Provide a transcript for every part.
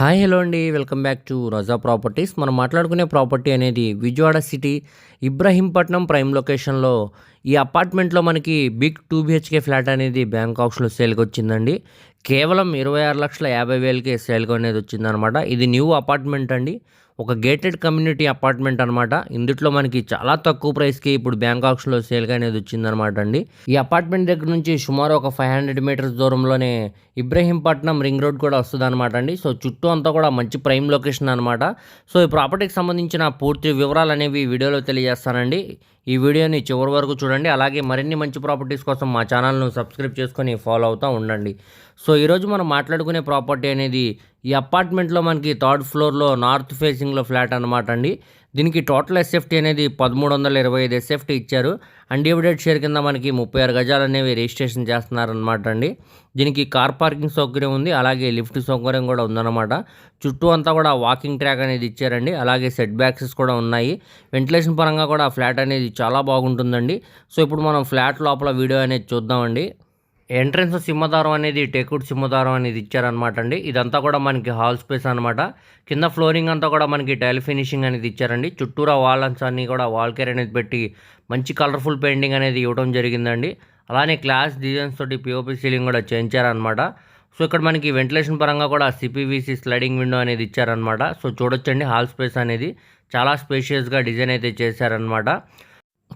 Hi hello అండి. Welcome back to Raza properties. మనం మాట్లాడుకునే ప్రాపర్టీ అనేది విజయవాడ సిటీ ఇబ్రహీంపట్నం ప్రైమ్ లొకేషన్లో. ఈ అపార్ట్మెంట్లో మనకి బిగ్ టూ బిహెచ్కే ఫ్లాట్ అనేది బ్యాంక్ ఆఫ్స్లో సేల్కి వచ్చిందండి. కేవలం ఇరవై ఆరు లక్షల యాభై వేలకే సేల్కి అనేది వచ్చిందనమాట. ఇది న్యూ అపార్ట్మెంట్ అండి. ఒక గేటెడ్ కమ్యూనిటీ అపార్ట్మెంట్ అనమాట. ఇందుట్లో మనకి చాలా తక్కువ ప్రైస్కి ఇప్పుడు బ్యాంకాక్స్లో సేల్గా అనేది వచ్చిందనమాట అండి. ఈ అపార్ట్మెంట్ దగ్గర నుంచి సుమారు ఒక ఫైవ్ హండ్రెడ్ మీటర్స్ దూరంలోనే ఇబ్రహీంపట్నం రింగ్ రోడ్ కూడా వస్తుంది అనమాట అండి. సో చుట్టూ అంతా కూడా మంచి ప్రైమ్ లొకేషన్ అనమాట. సో ఈ ప్రాపర్టీకి సంబంధించిన పూర్తి వివరాలు అనేవి వీడియోలో తెలియజేస్తానండి. ఈ వీడియోని చివరి వరకు చూడండి. అలాగే మరిన్ని మంచి ప్రాపర్టీస్ కోసం మా ఛానల్ను సబ్స్క్రైబ్ చేసుకొని ఫాలో అవుతూ ఉండండి. సో ఈరోజు మనం మాట్లాడుకునే ప్రాపర్టీ అనేది ఈ అపార్ట్మెంట్లో మనకి థర్డ్ ఫ్లోర్లో నార్త్ ఫేసింగ్లో ఫ్లాట్ అనమాట అండి. దీనికి టోటల్ ఎస్ఎఫ్టీ అనేది పదమూడు వందల ఇరవై ఐదు ఎస్ఎఫ్టీ ఇచ్చారు. అన్డివిడెడ్ షేర్ కింద మనకి ముప్పై ఆరు గజాలు అనేవి రిజిస్ట్రేషన్ చేస్తున్నారనమాట అండి. దీనికి కార్ పార్కింగ్ సౌకర్యం ఉంది. అలాగే లిఫ్ట్ సౌకర్యం కూడా ఉందన్నమాట. చుట్టూ అంతా కూడా వాకింగ్ ట్రాక్ అనేది ఇచ్చారండి. అలాగే సెట్ బ్యాక్సెస్ కూడా ఉన్నాయి. వెంటిలేషన్ పరంగా కూడా ఫ్లాట్ అనేది చాలా బాగుంటుందండి. సో ఇప్పుడు మనం ఫ్లాట్ లోపల వీడియో అనేది చూద్దామండి. ఎంట్రన్స్ సింహదారం అనేది టేకుడ్ సింహదారం అనేది ఇచ్చారనమాట అండి ఇదంతా కూడా మనకి హాల్ స్పేస్ అనమాట కింద ఫ్లోరింగ్ అంతా కూడా మనకి టైల్ ఫినిషింగ్ అనేది ఇచ్చారండి. చుట్టూరా వాల్స్ అన్నీ కూడా వాల్ కేర్ అనేది పెట్టి మంచి కలర్ఫుల్ పెయింటింగ్ అనేది ఇవ్వడం జరిగిందండి. అలానే క్లాస్ డిజైన్స్ తోటి పిఓపి సీలింగ్ కూడా చేయించారనమాట సో ఇక్కడ మనకి వెంటిలేషన్ పరంగా కూడా సిపివిసి స్లైడింగ్ విండో అనేది ఇచ్చారనమాట సో చూడొచ్చండి హాల్ స్పేస్ అనేది. చాలా స్పేషియస్గా డిజైన్ అయితే చేశారనమాట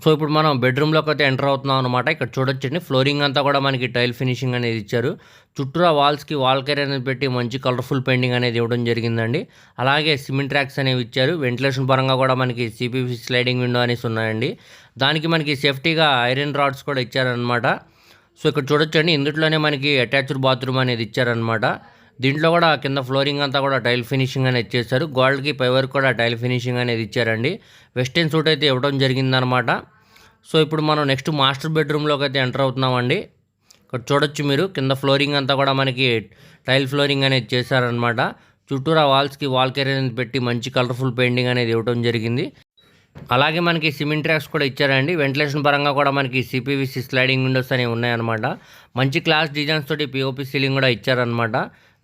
సో ఇప్పుడు మనం బెడ్రూమ్లోకి అయితే ఎంటర్ అవుతున్నాం అనమాట ఇక్కడ చూడొచ్చండి. ఫ్లోరింగ్ అంతా కూడా మనకి టైల్ ఫినిషింగ్ అనేది ఇచ్చారు. చుట్టూరా వాల్స్కి వాల్ కేర్ అనేది పెట్టి మంచి కలర్ఫుల్ పెయింటింగ్ అనేది ఇవ్వడం జరిగిందండి. అలాగే సిమెంట్ ట్రాక్స్ అనేవి ఇచ్చారు. వెంటిలేషన్ పరంగా కూడా మనకి సిపిపి స్లైడింగ్ విండో అనేసి ఉన్నాయండి. దానికి మనకి సేఫ్టీగా ఐరన్ రాడ్స్ కూడా ఇచ్చారనమాట సో ఇక్కడ చూడొచ్చండి. ఇందులోనే మనకి అటాచ్డ్ బాత్రూమ్ అనేది ఇచ్చారనమాట దీంట్లో కూడా కింద ఫ్లోరింగ్ అంతా కూడా టైల్ ఫినిషింగ్ అనేది ఇచ్చేసారు గోల్డ్కి పై వరకు కూడా టైల్ ఫినిషింగ్ అనేది ఇచ్చారండి. వెస్టర్న్ సూట్ అయితే ఇవ్వడం జరిగిందనమాట. సో ఇప్పుడు మనం నెక్స్ట్ మాస్టర్ బెడ్రూమ్లోకి అయితే ఎంటర్ అవుతున్నామండి. ఇక్కడ చూడొచ్చు మీరు. కింద ఫ్లోరింగ్ అంతా కూడా మనకి టైల్ ఫ్లోరింగ్ అనేది చేశారనమాట. చుట్టూరా వాల్స్కి వాల్ కేర్ అనేది పెట్టి మంచి కలర్ఫుల్ పెయింటింగ్ అనేది ఇవ్వడం జరిగింది. అలాగే మనకి సిమెంట్ ట్రాక్స్ కూడా ఇచ్చారండి. వెంటిలేషన్ పరంగా కూడా మనకి సిపివిసి స్లైడింగ్ విండోస్ అనేవి ఉన్నాయన్నమాట. మంచి క్లాస్ డిజైన్స్ తోటి పిఓపి సీలింగ్ కూడా ఇచ్చారనమాట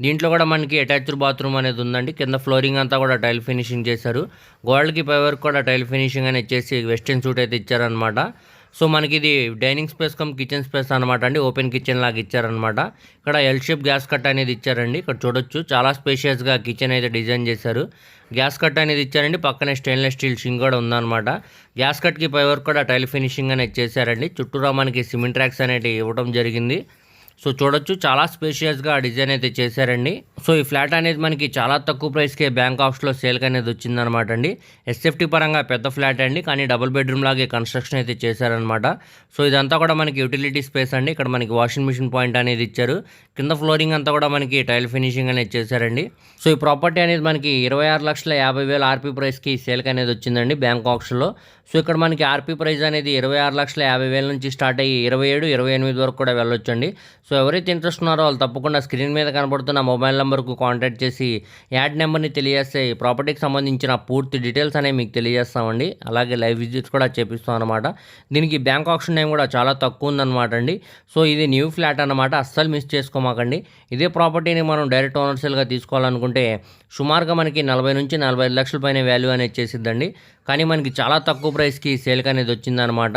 దీంట్లో కూడా మనకి అటాచ్డ్ బాత్రూమ్ అనేది ఉందండి. కింద ఫ్లోరింగ్ అంతా కూడా టైల్ ఫినిషింగ్ చేశారు. గోల్డ్కి పై వరకు కూడా టైల్ ఫినిషింగ్ అనేది చేసి వెస్టర్న్ సూట్ అయితే ఇచ్చారనమాట సో మనకి ఇది dining space cum kitchen space అనమాట అండి. ఓపెన్ కిచెన్ లాగా ఇచ్చారనమాట ఇక్కడ ఎల్ షేప్ గ్యాస్ కట్ అనేది ఇచ్చారండి. ఇక్కడ చూడొచ్చు. చాలా స్పేషియస్గా కిచెన్ అయితే డిజైన్ చేశారు. గ్యాస్ కట్ అనేది ఇచ్చారండి. పక్కనే స్టెయిన్లెస్ స్టీల్ షింగ్ కూడా ఉందన్నమాట. గ్యాస్ కట్కి పై వరకు కూడా టైల్ ఫినిషింగ్ అనేది చేశారండి. చుట్టూరా మనకి సిమెంట్ ట్రాక్స్ అనేవి ఇవ్వడం జరిగింది. సో చూడొచ్చు. చాలా స్పేషియస్గా డిజైన్ అయితే చేశారండి. సో ఈ ఫ్లాట్ అనేది మనకి చాలా తక్కువ ప్రైస్కే బ్యాంక్ ఆఫ్స్లో సేల్కి అనేది వచ్చిందనమాట అండి. ఎస్ఎఫ్టీ పరంగా పెద్ద ఫ్లాట్ అండి కానీ డబుల్ బెడ్రూమ్ లాగే కన్స్ట్రక్షన్ అయితే చేశారనమాట సో ఇదంతా కూడా మనకి యూటిలిటీ స్పేస్ అండి. ఇక్కడ మనకి వాషింగ్ మిషన్ పాయింట్ అనేది ఇచ్చారు. కింద ఫ్లోరింగ్ అంతా కూడా మనకి టైల్ ఫినిషింగ్ అనేది చేశారండి. సో ఈ ప్రాపర్టీ అనేది మనకి ఇరవై ఆరు లక్షల యాభై వేల ఆర్పీ ప్రైస్కి సేల్కి అనేది వచ్చిందండి బ్యాంక్ ఆప్షన్లో సో ఇక్కడ మనకి ఆర్పీ ప్రైస్ అనేది ఇరవై ఆరు లక్షల యాభై వేల నుంచి స్టార్ట్ అయ్యి ఇరవై ఏడు ఇరవై ఎనిమిది వరకు కూడా వెళ్ళొచ్చండి. సో ఎవరైతే ఇంట్రెస్ట్ ఉన్నారో వాళ్ళు తప్పకుండా స్క్రీన్ మీద కనబడుతున్న మొబైల్ నెంబర్ నెంబర్కు కాంటాక్ట్ చేసి యాడ్ నెంబర్ని తెలియజేస్తే ప్రాపర్టీకి సంబంధించిన పూర్తి డీటెయిల్స్ అనేవి మీకు తెలియజేస్తామండి. అలాగే లైవ్ విజిట్స్ కూడా చేపిస్తాం అనమాట దీనికి బ్యాంక్ ఆప్షన్ టైం కూడా చాలా తక్కువ ఉందన్నమాట అండి. సో ఇది న్యూ ఫ్లాట్ అనమాట అస్సలు మిస్ చేసుకోమాకండి. ఇదే ప్రాపర్టీని మనం డైరెక్ట్ ఓనర్సెల్గా తీసుకోవాలనుకుంటే సుమారుగా మనకి నలభై నుంచి నలభై లక్షల పైన వాల్యూ అనేది చేసిద్దండి. కానీ మనకి చాలా తక్కువ ప్రైస్కి సేల్కి అనేది వచ్చిందనమాట